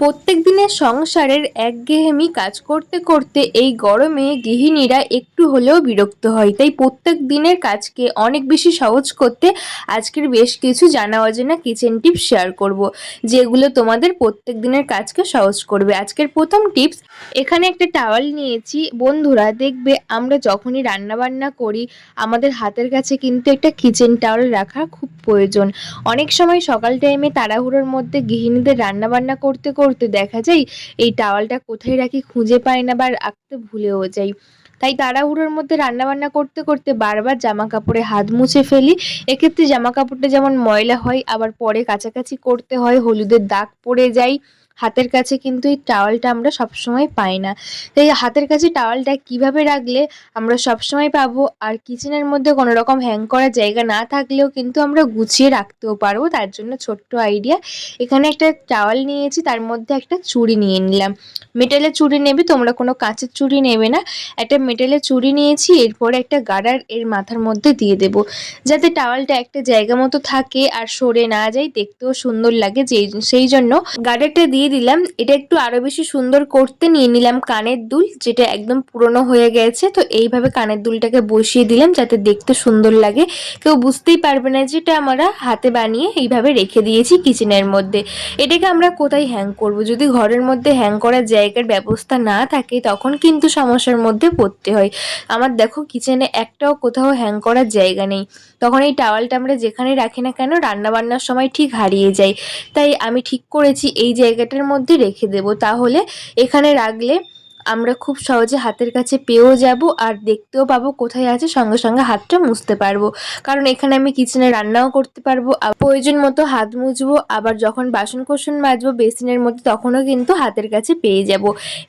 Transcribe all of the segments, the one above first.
প্রত্যেক দিনের সংসারের একঘেয়েমি কাজ করতে করতে এই গরমে গৃহিণীরা একটু হলেও বিরক্ত হয়। তাই প্রত্যেক দিনের কাজকে অনেক বেশি সহজ করতে আজকের বেশ কিছু জানা অজানা কিচেন টিপস শেয়ার করব, যেগুলো তোমাদের প্রত্যেক দিনের কাজকে সহজ করবে। আজকের প্রথম টিপস এখানে একটা টাওয়াল নিয়েছি। বন্ধুরা, দেখবে আমরা যখনই রান্না বান্না করি, আমাদের হাতের কাছে কিন্তু একটা কিচেন টাওয়াল রাখা খুব প্রয়োজন। অনেক সময় সকাল টাইমে তাড়াহুড়োর মধ্যে গৃহিণীদের রান্না বান্না করতে করতে দেখা যায়, এই টাওয়ালটা কোথায় রাখি খুঁজে পাই না বা রাখতে ভুলেও যাই। তাই তাড়াহুড়োর মধ্যে রান্নাবান্না করতে করতে বারবার জামা কাপড়ে হাত মুছে ফেলি। এক্ষেত্রে জামা কাপড়টা যেমন ময়লা হয়, আবার পরে কাছাকাছি করতে হয়, হলুদের দাগ পড়ে যায়। হাতের কাছে কিন্তু এই টাওয়ালটা আমরা সবসময় পাই না। তাই হাতের কাছে টাওয়ালটা কীভাবে রাখলে আমরা সবসময় পাবো? আর কিচেনের মধ্যে কোনো রকম হ্যাং করার জায়গা না থাকলেও কিন্তু আমরা গুছিয়ে রাখতেও পারব। তার জন্য ছোট্ট আইডিয়া এখানে একটা টাওয়াল নিয়েছি, তার মধ্যে একটা চুড়ি নিয়ে নিলাম। মেটালের চুড়ি নেবে, তোমরা কোনো কাঁচের চুড়ি নেবে না। একটা মেটালের চুড়ি নিয়েছি, এরপরে একটা গার্ডার এর মাথার মধ্যে দিয়ে দেব। যাতে টাওয়ালটা একটা জায়গা মতো থাকে আর সরে না যায়, দেখতেও সুন্দর লাগে, যেই, সেই জন্য গার্ডারটা দিয়ে দিলাম। এটা একটু আরও বেশি সুন্দর করতে নিয়ে নিলাম কানের দুল, যেটা একদম পুরনো হয়ে গেছে। তো এইভাবে কানের দুলটাকে বসিয়ে দিলাম যাতে দেখতে সুন্দর লাগে। কেউ বুঝতেই পারবে না যে এটা আমরা হাতে বানিয়ে এইভাবে রেখে দিয়েছি কিচেনের মধ্যে। এটাকে আমরা কোথায় হ্যাং করব? যদি ঘরের মধ্যে হ্যাং করার জায়গার ব্যবস্থা না থাকে, তখন কিন্তু সমস্যার মধ্যে পড়তে হয়। আমার দেখো, কিচেনে একটাও কোথাও হ্যাং করার জায়গা নেই। তখন এই টাওয়ালটা আমরা যেখানে রাখি না কেন রান্না বান্নার সময় ঠিক হারিয়ে যায়। তাই আমি ঠিক করেছি এই জায়গাটার মধ্যে রেখে দেব। তাহলে এখানে রাখলে আমরা খুব সহজে হাতের কাছে পেয়েও যাব আর দেখতেও পাবো কোথায় আছে, সঙ্গে সঙ্গে হাতটা মুছতে পারব। কারণ এখানে আমি কিচেনে রান্নাও করতে পারব প্রয়োজন মতো হাত মুছবো, আবার যখন বাসন কোসন মাজবো বেসিনের মধ্যে তখনও কিন্তু হাতের কাছে পেয়ে যাব।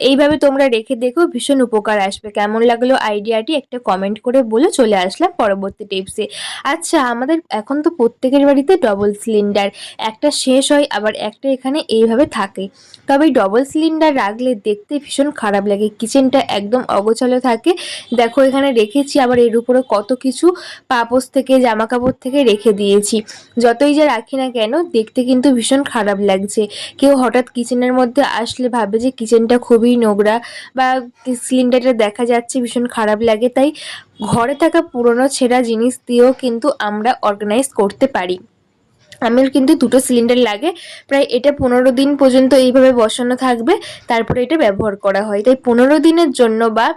এইভাবে তোমরা রেখে দেখো, ভীষণ উপকার আসবে। কেমন লাগল আইডিয়াটি একটা কমেন্ট করে বলে, চলে আসলাম পরবর্তী টিপসে আচ্ছা আমাদের এখন তো প্রত্যেকের বাড়িতে ডবল সিলিন্ডার একটা শেষ হয়, আবার একটা এখানে এইভাবে থাকে। তবে ডবল সিলিন্ডার রাখলে দেখতে ভীষণ খারাপ লাগে। কিচেনটা একদম অগোছালো থাকে। দেখো, এখানে রেখেছি আবার এর উপরে কত কিছু পাপোস থেকে জামা কাপড় থেকে রেখে দিয়েছি। যতই যা রাখি না কেন, দেখতে কিন্তু ভীষণ খারাপ লাগছে। কেউ হঠাৎ কিচেনের মধ্যে আসলে ভাবে যে কিচেনটা খুবই নোংরা বা সিলিন্ডারটা দেখা যাচ্ছে ভীষণ খারাপ লাগে। তাই ঘরে থাকা পুরনো ছেঁড়া জিনিস দিয়েও কিন্তু আমরা অর্গানাইজ করতে পারি। আমার কিন্তু দুটো সিলিন্ডার লাগে। প্রায় এটা পনেরো দিন পর্যন্ত এইভাবে বসানো থাকবে। তারপরে এটা ব্যবহার করা হয়। তাই পনেরো দিনের জন্য বা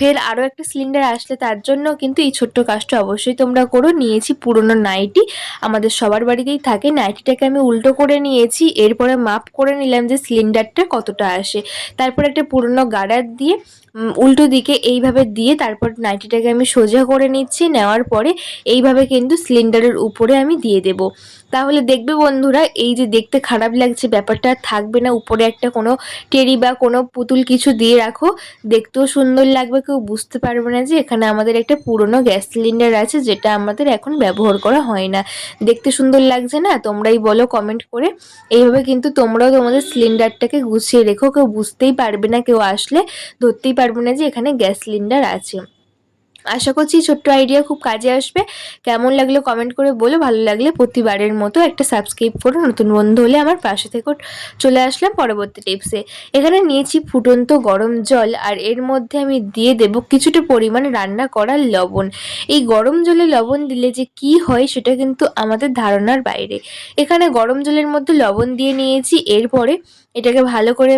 ফের আরও একটা সিলিন্ডার আসলে তার জন্য কিন্তু এই ছোট্ট কাজটা অবশ্যই তোমরা করো। নিয়েছি পুরনো নাইটি। আমাদের সবার বাড়িতেই থাকে। নাইটিটাকে আমি উল্টো করে নিয়েছি। এরপরে মাপ করে নিলাম যে সিলিন্ডারটা কতটা আসে। তারপর একটা পুরনো গার্ডার দিয়ে উল্টো দিকে এইভাবে দিয়ে তারপর নাইটিটাকে আমি সোজা করে নিচ্ছি। নেওয়ার পরে এইভাবে কিন্তু সিলিন্ডারের উপরে আমি দিয়ে দেব। তাহলে দেখবে বন্ধুরা, এই যে দেখতে খারাপ লাগছে ব্যাপারটা থাকবে না। উপরে একটা কোনো টেরি বা কোনো পুতুল কিছু দিয়ে রাখো। দেখতেও সুন্দর লাগবে কেউ বুঝতে পারবে না যে এখানে আমাদের একটা পুরনো গ্যাস সিলিন্ডার আছে, যেটা আমাদের এখন ব্যবহার করা হয় না। দেখতে সুন্দর লাগছে না? তোমরাই বলো কমেন্ট করে। এইভাবে কিন্তু তোমরাও তোমাদের সিলিন্ডারটাকে গুছিয়ে রেখো। কেউ বুঝতেই পারবে না কেউ আসলে। ধরতেই পারবে না যে এখানে গ্যাস সিলিন্ডার আছে। আশা করছি ছোট্ট আইডিয়া খুব কাজে আসবে। কেমন লাগল কমেন্ট করে বলো, ভালো লাগলে প্রতিবারের মতো একটা সাবস্ক্রাইব করো, নতুন বন্ধু হলে আমার পাশে থেকে। চলে আসলাম পরবর্তী টিপসে এখানে নিয়েছি ফুটন্ত গরম জল আর এর মধ্যে আমি দিয়ে দেব কিছুটা পরিমাণে রান্না করার লবণ। এই গরম জলে লবণ দিলে যে কি হয় সেটা কিন্তু আমাদের ধারণার বাইরে। এখানে গরম জলের মধ্যে লবণ দিয়ে নিয়েছি। এরপরে এটাকে ভালো করে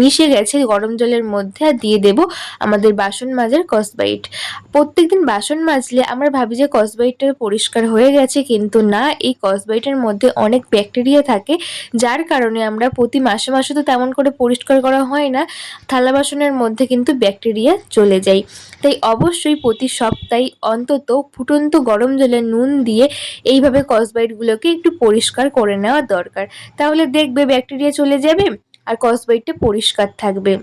মিশে গেছে গরম জলের মধ্যে আর দিয়ে দেব আমাদের বাসন মাজার কসবাইট। প্রত্যেকদিন বাসন মাজলে আমরা ভাবি যে কসবাইটটা পরিষ্কার হয়ে গেছে কিন্তু না, এই কসবাইটের মধ্যে অনেক ব্যাকটেরিয়া থাকে যার কারণে আমরা প্রতি মাসে মাসে তো তেমন করে পরিষ্কার করা হয় না, থালা বাসনের মধ্যে কিন্তু ব্যাকটেরিয়া চলে যায়। তাই অবশ্যই প্রতি সপ্তাহে অন্তত ফুটন্ত গরম জলে নুন দিয়ে এইভাবে কসবাইটগুলোকে একটু পরিষ্কার করে নেওয়া দরকার। তাহলে দেখবে ব্যাকটেরিয়া চলে যাবে আর কসবাইটটা পরিষ্কার থাকবে।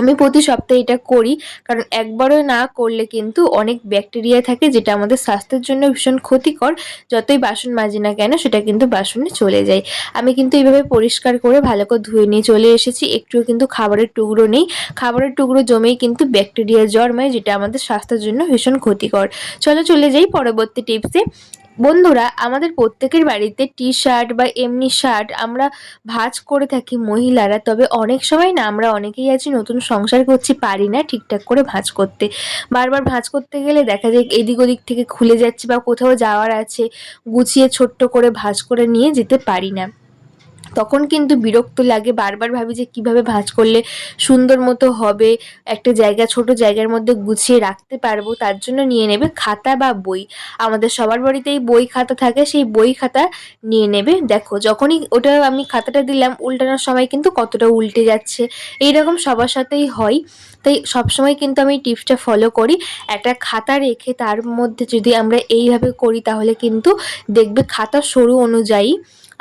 আমি প্রতি সপ্তাহে এটা করি, কারণ একবারও না করলে কিন্তু অনেক ব্যাকটেরিয়া থাকে যেটা আমাদের স্বাস্থ্যের জন্য ভীষণ ক্ষতিকর। যতই বাসন মাজি না কেন, সেটা কিন্তু বাসনে চলে যায়। আমি কিন্তু এইভাবে পরিষ্কার করে ভালো করে ধুয়ে নিয়ে চলে এসেছি। একটুও কিন্তু খাবারের টুকরো নেই। খাবারের টুকরো জমেই কিন্তু ব্যাকটেরিয়া জন্মায়, যেটা আমাদের স্বাস্থ্যের জন্য ভীষণ ক্ষতিকর। চলো চলে যাই পরবর্তী টিপসে বন্ধুরা, আমাদের প্রত্যেকের বাড়িতে টি শার্ট বা এমনি শার্ট আমরা ভাজ করে থাকি মহিলারা, তবে অনেক সময় না আমরা অনেকেই আছি নতুন সংসার করছি, পারি না ঠিকঠাক করে ভাঁজ করতে। বারবার ভাঁজ করতে গেলে দেখা যায় এদিক ওদিক থেকে খুলে যাচ্ছে বা কোথাও যাওয়ার আছে, গুছিয়ে ছোট্ট করে ভাঁজ করে নিয়ে যেতে পারি না। তখন কিন্তু বিরক্ত লাগে, বারবার ভাবি যে কীভাবে ভাঁজ করলে সুন্দর মতো হবে, একটা জায়গা, ছোট জায়গার মধ্যে গুছিয়ে রাখতে পারব, তার জন্য নিয়ে নেবে খাতা বা বই। আমাদের সবার বাড়িতেই বই খাতা থাকে, সেই বই খাতা নিয়ে নেবে। দেখো, যখনই ওটা আমি খাতাটা দিলাম, উল্টানোর সময় কিন্তু কতটা উল্টে যাচ্ছে। এইরকম সবার সাথেই হয়। তাই সবসময় কিন্তু আমি টিপসটা ফলো করি, একটা খাতা রেখে তার মধ্যে যদি আমরা এইভাবে করি, তাহলে কিন্তু দেখবে খাতা সরু অনুযায়ী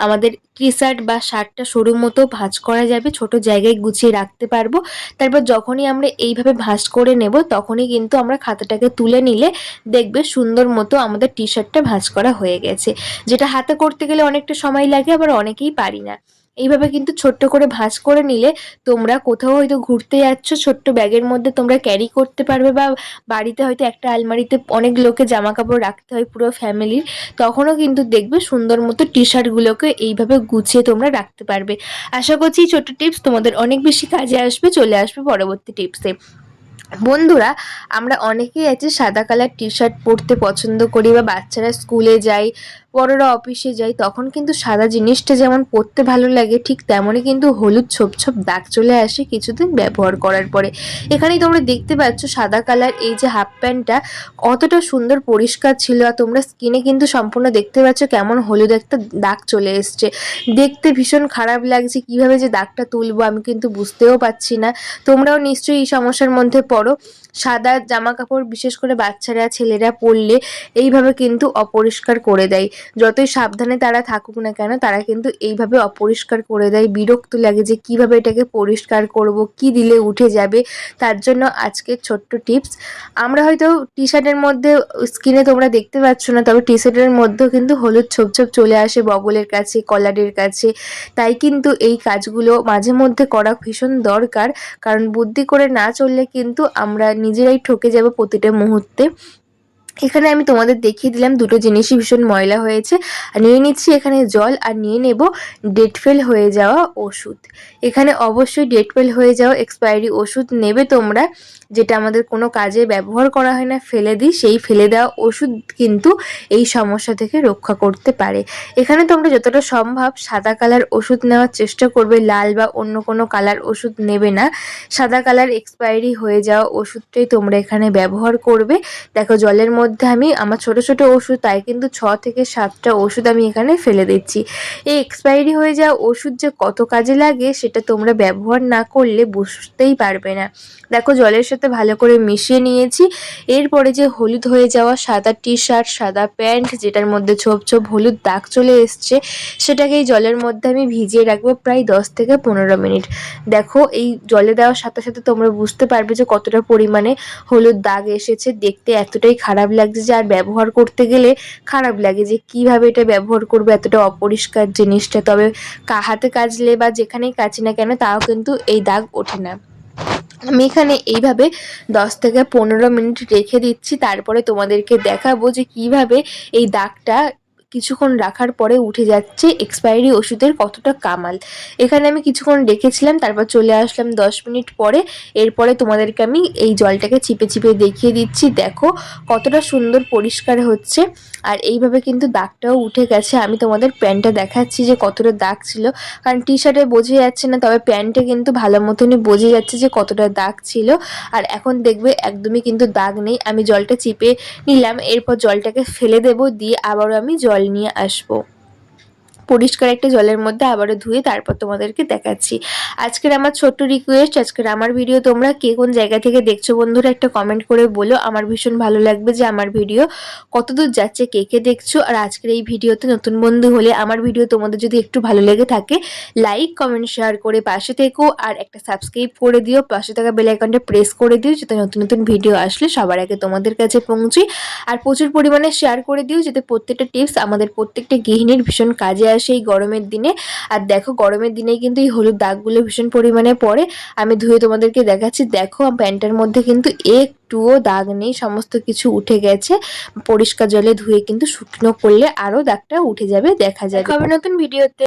আমাদের টি শার্ট বা শার্টটা সরু মতো ভাঁজ করা যাবে, ছোট জায়গায় গুছিয়ে রাখতে পারব। তারপর যখনই আমরা এইভাবে ভাঁজ করে নেব, তখনই কিন্তু আমরা খাতাটাকে তুলে নিলে দেখবে সুন্দর মতো আমাদের টি শার্টটা ভাঁজ করা হয়ে গেছে। যেটা হাতে করতে গেলে অনেকটা সময় লাগে, আবার অনেকেই পারি না। এইভাবে কিন্তু ছোট্ট করে ভাঁজ করে নিলে তোমরা কোথাও হয়তো ঘুরতে যাচ্ছ, ছোট্ট ব্যাগের মধ্যে তোমরা ক্যারি করতে পারবে বা বাড়িতে হয়তো একটা আলমারিতে অনেক লোকে জামা কাপড় রাখতে হয় পুরো ফ্যামিলির তখনও কিন্তু দেখবে সুন্দর মতো টি শার্টগুলোকে এইভাবে গুছিয়ে তোমরা রাখতে পারবে। আশা করছি ছোট্ট টিপস তোমাদের অনেক বেশি কাজে আসবে, চলে আসবে পরবর্তী টিপসে বন্ধুরা, আমরা অনেকেই আছে সাদা কালার টি শার্ট পরতে পছন্দ করি বা বাচ্চারা স্কুলে যায় বড়রা অফিসে যাই তখন কিন্তু সাদা জিনিসটা যেমন পরতে ভালো লাগে, ঠিক তেমনই কিন্তু হলুদ ছোপ ছোপ দাগ চলে আসে কিছুদিন ব্যবহার করার পরে। এখানেই তোমরা দেখতে পাচ্ছ সাদা কালার, এই যে হাফ প্যান্টটা কতটা সুন্দর পরিষ্কার ছিল, আর তোমরা স্কিনে কিন্তু সম্পূর্ণ দেখতে পাচ্ছ কেমন হলুদ একটা দাগ চলে এসছে। দেখতে ভীষণ খারাপ লাগছে, কীভাবে যে দাগটা তুলবো আমি কিন্তু বুঝতেও পারছি না। তোমরাও নিশ্চয়ই এই সমস্যার মধ্যে পড়ো। সাদা জামা কাপড় বিশেষ করে বাচ্চারা, ছেলেরা পরলে এইভাবে কিন্তু অপরিষ্কার করে দেয়। যতই সাবধানে তারা থাকুক না কেন, তারা কিন্তু এইভাবে অপরিষ্কার করে দেয়। বিরক্ত লাগে যে কীভাবে এটাকে পরিষ্কার করব, কি দিলে উঠে যাবে। তার জন্য আজকের ছোট্ট টিপস। আমরা হয়তো টি শার্টের মধ্যে স্কিনে তোমরা দেখতে পাচ্ছ না, তবে টি শার্টের মধ্যেও কিন্তু হলুদ ছোপ ছোপ চলে আসে বগলের কাছে, কলারের কাছে। তাই কিন্তু এই কাজগুলো মাঝে মধ্যে করা ভীষণ দরকার। কারণ বুদ্ধি করে না চললে কিন্তু আমরা নিজেরাই ঠকে যাব প্রতিটা মুহূর্তে। এখানে আমি তোমাদের দেখিয়ে দিলাম দুটো জিনিসই ভীষণ ময়লা হয়েছে। আর নিয়ে নিচ্ছি এখানে জল আর নিয়ে নেব ডেট ফেল হয়ে যাওয়া ওষুধ। এখানে অবশ্যই ডেট ফেল হয়ে যাওয়া এক্সপায়ারি ওষুধ নেবে তোমরা। যেটা আমাদের কোনো কাজে ব্যবহার করা হয় না, ফেলে দিই, সেই ফেলে দেওয়া ওষুধ কিন্তু এই সমস্যা থেকে রক্ষা করতে পারে। এখানে তোমরা যতটা সম্ভব সাদা কালার ওষুধ নেওয়ার চেষ্টা করবে, লাল বা অন্য কোনো কালার ওষুধ নেবে না। সাদা কালার এক্সপায়ারি হয়ে যাওয়া ওষুধটাই তোমরা এখানে ব্যবহার করবে। দেখো, জলের মধ্যে আমি, আমার ছোট ছোট ওষুধ, তাই কিন্তু ছ থেকে সাতটা ওষুধ আমি এখানে ফেলে দিচ্ছি। এই এক্সপায়ারি হয়ে যাওয়া ওষুধ যে কত কাজে লাগে, সেটা তোমরা ব্যবহার না করলে বুঝতেই পারবে না। দেখো, জলের সাথে ভালো করে মিশিয়ে নিয়েছি। এরপরে যে হলুদ হয়ে যাওয়া সাদা টি শার্ট সাদা প্যান্ট, যেটার মধ্যে ছোপ ছোপ হলুদ দাগ চলে এসছে সেটাকে এই জলের মধ্যে আমি ভিজিয়ে রাখব প্রায় দশ থেকে পনেরো মিনিট। দেখো, এই জলে দেওয়ার সাথে সাথে তোমরা বুঝতে পারবে যে কতটা পরিমাণে হলুদ দাগ এসেছে। দেখতে এতটাই খারাপ লাগছে যে আর ব্যবহার করতে গেলে খারাপ লাগে যে কীভাবে এটা ব্যবহার করব, এতটা অপরিষ্কার জিনিসটা। তবে হাতে কাজলে বা যেখানেই কাজি না কেন, তাও কিন্তু এই দাগ ওঠে না। আমি এখানে এইভাবে দশ থেকে পনেরো মিনিট রেখে দিচ্ছি, তারপরে তোমাদেরকে দেখাবো যে কীভাবে এই দাগটা কিছুক্ষণ রাখার পরে উঠে যাচ্ছে এক্সপায়ারি ওষুধের কতটা কামাল। এখানে আমি কিছুক্ষণ রেখেছিলাম, তারপর চলে আসলাম দশ মিনিট পরে। এরপরে তোমাদেরকে আমি এই জলটাকে চিপে চিপে দেখিয়ে দিচ্ছি। দেখো কতটা সুন্দর পরিষ্কার হচ্ছে। আর এইভাবে কিন্তু দাগটাও উঠে গেছে। আমি তোমাদের প্যান্টটা দেখাচ্ছি যে কতটা দাগ ছিল। কারণ টি শার্টে বোঝা যাচ্ছে না, তবে প্যান্টে কিন্তু ভালো মতনই বোঝা যাচ্ছে যে কতটা দাগ ছিল। আর এখন দেখবে একদমই কিন্তু দাগ নেই। আমি জলটা চিপে নিলাম, এরপর জলটাকে ফেলে দেব, দিয়ে আবারও আমি জল জল নিয়ে আসব। পরিষ্কার একটা জলের মধ্যে আবারও ধুয়ে তারপর তোমাদেরকে দেখাচ্ছি। আজকের আমার ছোট্ট রিকোয়েস্ট আজকের আমার ভিডিও তোমরা কে কোন জায়গা থেকে দেখছ বন্ধুরা একটা কমেন্ট করে বলো। আমার ভীষণ ভালো লাগবে যে আমার ভিডিও কতদূর যাচ্ছে, কে কে দেখছ। আর আজকের এই ভিডিওতে নতুন বন্ধু হলে আমার ভিডিও তোমাদের যদি একটু ভালো লেগে থাকে লাইক কমেন্ট শেয়ার করে পাশে থেকো। আর একটা সাবস্ক্রাইব করে দিও, পাশে থাকা বেল আইকনটা প্রেস করে দিও যাতে নতুন নতুন ভিডিও আসলে সবার আগে তোমাদের কাছে পৌঁছে আর প্রচুর পরিমাণে শেয়ার করে দিও যাতে প্রত্যেকটা টিপস আমাদের প্রত্যেকটা গৃহিণীর ভীষণ কাজে আসে এই গরমের দিনে। আর দেখো, গরমের দিনে কিন্তু এই হলুদ দাগগুলো ভীষণ পরিমাণে পড়ে। আমি ধুয়ে তোমাদেরকে দেখাচ্ছি, দেখো প্যান্টের মধ্যে কিন্তু একটুও দাগ নেই, সমস্ত কিছু উঠে গেছে। পরিষ্কার জলে ধুয়ে কিন্তু শুকনো করলে আরও দাগটা উঠে যাবে, দেখা যাবে। নতুন ভিডিওতে।